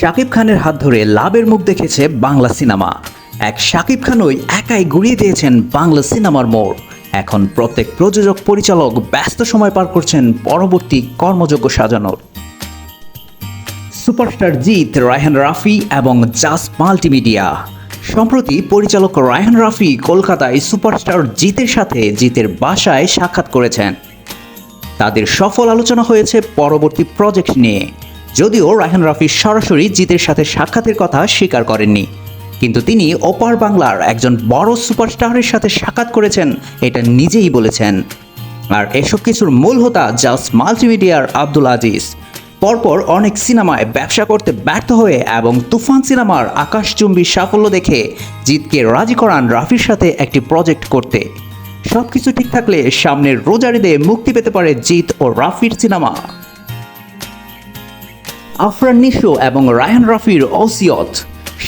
শাকিব খানের হাত ধরে লাভের মুখ দেখেছে বাংলা সিনেমা। এক শাকিব খানই একাই গুড়িয়ে দিয়েছেন বাংলা সিনেমার মোড়। এখন প্রত্যেক প্রযোজক পরিচালক ব্যস্ত সময় পার করছেন পরবর্তী কর্মযোগ্য সাজানোর। সুপারস্টার জিৎ, রায়হান রাফি এবং জাস মাল্টিমিডিয়া। সম্প্রতি পরিচালক রায়হান রাফি কলকাতায় সুপারস্টার জিতের সাথে জিতের বাসায় সাক্ষাৎ করেছেন। তাদের সফল আলোচনা হয়েছে পরবর্তী প্রজেক্ট নিয়ে। যদিও রায়হান রাফি সরাসরি জিতের সাথে সাক্ষাতের কথা স্বীকার করেননি। কিন্তু তিনি ওপার বাংলার একজন বড় সুপারস্টারের সাথে সাক্ষাৎ করেছেন, এটা নিজেই বলেছেন। আর এসব কিছুর মূল হোতা জাস্ট মাল্টিমিডিয়ার আব্দুল আজিজ। পরপর অনেক সিনেমায় ব্যবসা করতে ব্যর্থ হয়ে এবং তুফান সিনেমার আকাশচুম্বী সাফল্য দেখে জিতকে রাজি করান রাফির সাথে একটি প্রজেক্ট করতে। সব কিছু ঠিক থাকলে সামনের রোজারিদে মুক্তি পেতে পারে জিত ও রাফির সিনেমা। আফরান নিশো এবং রায়হান রাফির ওসিয়ত।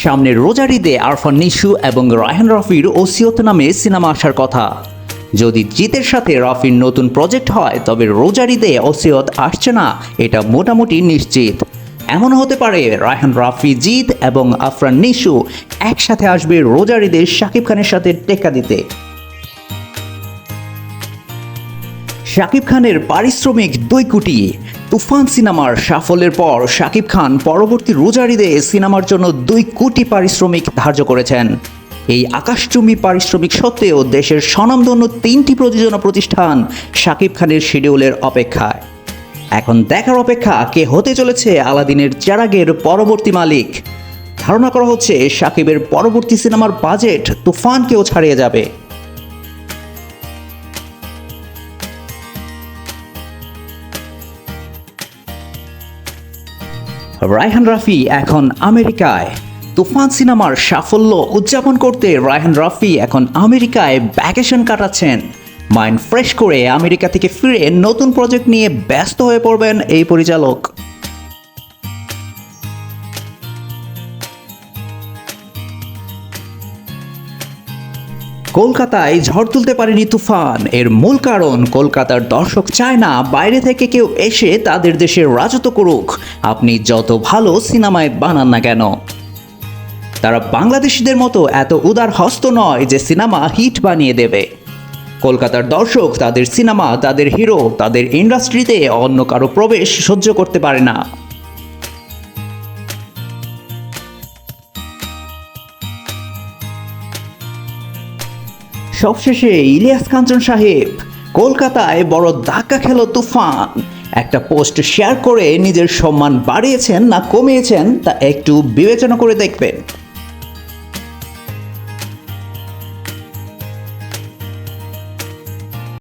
সামনের রোজারিদে আরফান নিশু এবং রায়হান রফির ওসিয়ত নামে সিনেমা আসার কথা। যদি জিতের সাথে রাফির নতুন প্রজেক্ট হয়, তবে রোজারিদে ওসিয়ত আসছে না, এটা মোটামুটি নিশ্চিত। এমন হতে পারে রায়হান রাফি জিত এবং আফরান নিশু একসাথে আসবে রোজারিদে শাকিব খানের সাথে টেক্কা দিতে। শাকিব খানের পারিশ্রমিক দুই কোটি। তুফান সিনেমার সাফল্যের পর শাকিব খান পরবর্তী রোজারিদে সিনেমার জন্য দুই কোটি পারিশ্রমিক ধার্য করেছেন। এই আকাশচুম্বী পারিশ্রমিক সত্ত্বেও দেশের স্বনামধন্য তিনটি প্রযোজনা প্রতিষ্ঠান শাকিব খানের শিডিউলের অপেক্ষায়। এখন দেখার অপেক্ষা কে হতে চলেছে আলাদিনের চেরাগের পরবর্তী মালিক? ধারণা করা হচ্ছে শাকিবের পরবর্তী সিনেমার বাজেট তুফানকেও ছাড়িয়ে যাবে। রায়হান রাফি এখন আমেরিকায়। তুফান সিনেমার সাফল্য উদযাপন করতে রায়হান রাফি এখন আমেরিকায় ভ্যাকেশন কাটাচ্ছেন। মাইন্ড ফ্রেশ করে আমেরিকা থেকে ফিরে নতুন প্রজেক্ট নিয়ে ব্যস্ত হয়ে পড়বেন এই পরিচালক। কলকাতায় ঝড় তুলতে পারেনি তুফান। এর মূল কারণ, কলকাতার দর্শক চায় না বাইরে থেকে কেউ এসে তাদের দেশে রাজত্ব করুক। আপনি যত ভালো সিনেমায় বানান না কেন। তারা বাংলাদেশিদের মতো এত উদার হস্ত নয় যে সিনেমা হিট বানিয়ে দেবে। কলকাতার দর্শক তাদের সিনেমা, তাদের হিরো, তাদের ইন্ডাস্ট্রিতে অন্য কারও প্রবেশ সহ্য করতে পারে না। সবশেষে ইলিয়াস কাঞ্চন সাহেব কলকাতায় বড় ধাক্কা খেলো তুফান। একটা পোস্ট শেয়ার করে নিজের সম্মান বাড়িয়েছেন না কমিয়েছেন তা একটু বিবেচনা করে দেখবেন।